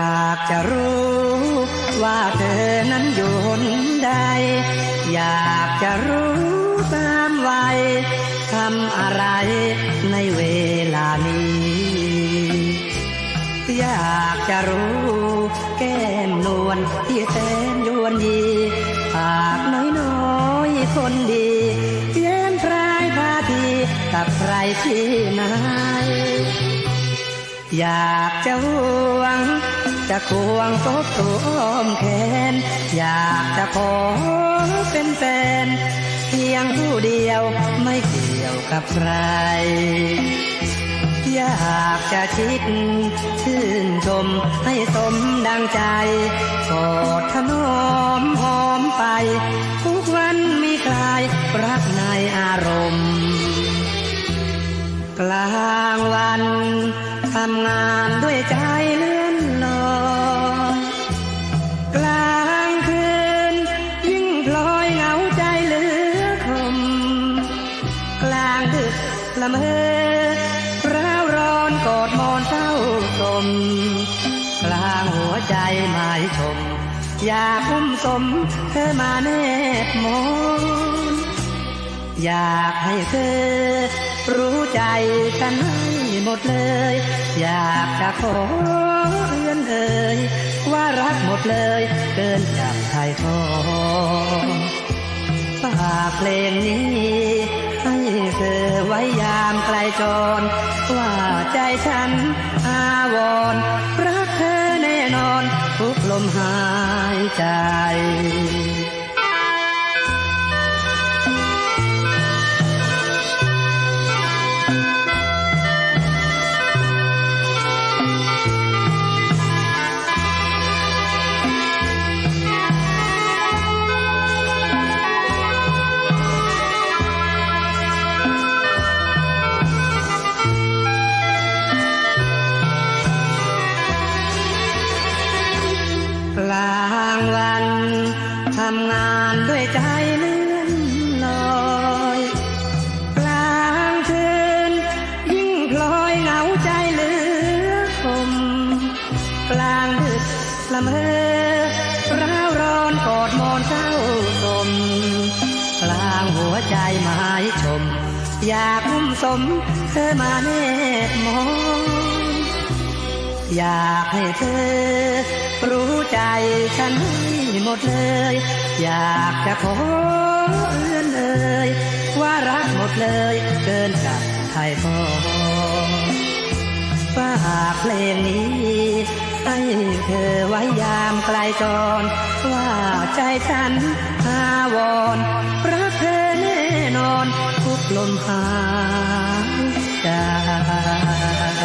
อยากจะรู้ว่าเธอนั้นอยู่หนใด อยากจะรู้ตามวัยทำอะไรในเวลานี้ อยากจะรู้แก้มนวลที่แสนยวนยีปากน้อยน้อยคนดีเย้มพรายพาทีกับใครที่ไหน อยากจะหวง จะควงซบตัวอ้อมแขน อยากจะขอเป็นแฟน เพียงผู้เดียวไม่เกี่ยวกับใคร อยากจะคิดชื่นชมให้สมดังใจกอดถนอมห ลางวันทำงานด้วยใจเลื่อนลอยกลางคืนยิ่งพลอยเหงาใจเหลือคมกลางดึกละเมอร้าวร้อนกอดมอนเศร้าสมกลางหัวใจหมายชม อยากอุ้มสมเธอมาแนบมอง อยากให้เธอ รู้ใจฉันให้หมดเลย อยากจะขอเอื้อนเอ่ยว่ารักหมดเลย เกินจากไทยทองฝากเพลงนี้ ให้เธอไว้ยามไกลจร ว่าใจฉันอาวรรักเธอแน่นอนทุกลมหายใจ ทำงานด้วยใจเลื่อนลอยกลางคืน ยิ่งพลอยเหงาใจเหลือคมกลางดึกละเมอร้าวร้อนกอดมอนเศร้าสมกลางหัวใจหมายชม อยากอุ้มสมเธอมาแนบมอง อยากให้เธอ รู้ใจฉันให้หมดเลย อยากจะขอเอื้อนเอ่ยว่ารักหมดเลย เกินกับไทยพอฝากเพลงนี้ให้เธอไว้ยามไกลจร ว่าใจฉันอาวรณ์รักเธอแน่นอนทุกลมหายใจ